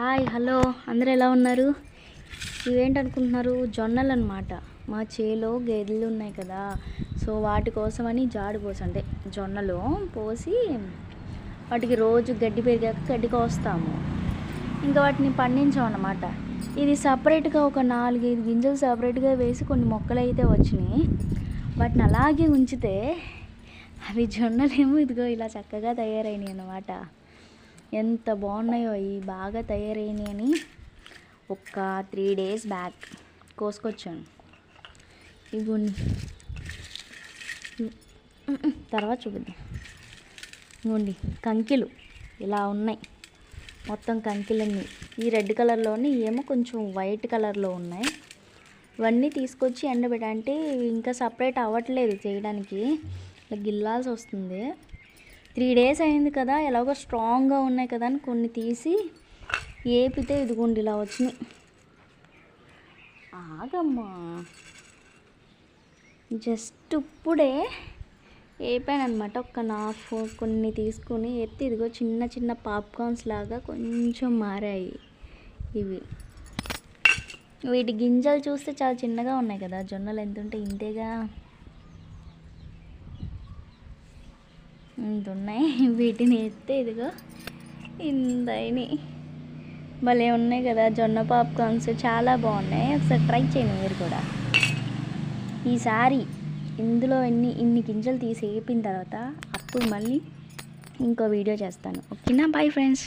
Hi hello. అందరూ ఎలా ఉన్నారు? ఇవేంటనుకుంటున్నారు? జొన్నలు అనమాట మా చేలో గేదెలు ఉన్నాయి కదా. సో వాటి కోసమని జాడు పోసి అంటే జొన్నలు పోసి వాటికి రోజు గడ్డి పెరిగాక గడ్డి కోస్తాము. ఇంకా వాటిని పండించాం అన్నమాట ఇది సపరేట్గా ఒక నాలుగైదు గింజలు సపరేట్గా వేసి కొన్ని మొక్కలు అయితే వచ్చినాయి. వాటిని అలాగే ఉంచితే అవి జొన్నలేమో ఇదిగో ఇలా చక్కగా తయారైనాయి అన్నమాట ఎంత బాగున్నాయో ఇవి బాగా తయారైనవి అని ఒక త్రీ డేస్ బ్యాక్ కోసుకొచ్చాను. ఇవి తర్వాత చూపిద్దాం. ఇవ్వండి కంకిలు ఇలా ఉన్నాయి. మొత్తం కంకిలన్నీ. ఈ రెడ్ కలర్లోని ఏమో కొంచెం వైట్ కలర్లో ఉన్నాయి. ఇవన్నీ తీసుకొచ్చి ఎండబెట్ట అంటే ఇంకా సపరేట్ అవ్వట్లేదు చేయడానికి. ఇలా గిల్లాల్సి వస్తుంది. త్రీ డేస్ అయింది కదా ఎలాగో స్ట్రాంగ్గా ఉన్నాయి కదా అని కొన్ని తీసి ఏపితే ఇదిగోండి ఇలా వచ్చినాయి. ఆగమ్మా. జస్ట్ ఇప్పుడే వేపాను అనమాట ఒక నాఫ్ కొన్ని తీసుకుని ఎత్తి ఇదిగో చిన్న చిన్న పాప్కార్న్స్ లాగా కొంచెం మారాయి ఇవి. వీటి గింజలు చూస్తే చాలా చిన్నగా ఉన్నాయి కదా జొన్నలు ఎంత ఉంటే ఇంతేగా. ఇంత ఉన్నాయి వీటిని ఎత్తే ఇదిగో ఇంతైని భలే ఉన్నాయి కదా జొన్న పాప్కార్న్స్. చాలా బాగున్నాయి. ఒకసారి ట్రై చేయండి మీరు కూడా. ఈసారి ఇందులో ఎన్ని ఇన్ని గింజలు తీసి వేపిన తర్వాత అప్పుడు మళ్ళీ ఇంకో వీడియో చేస్తాను. ఓకేనా? Bye friends.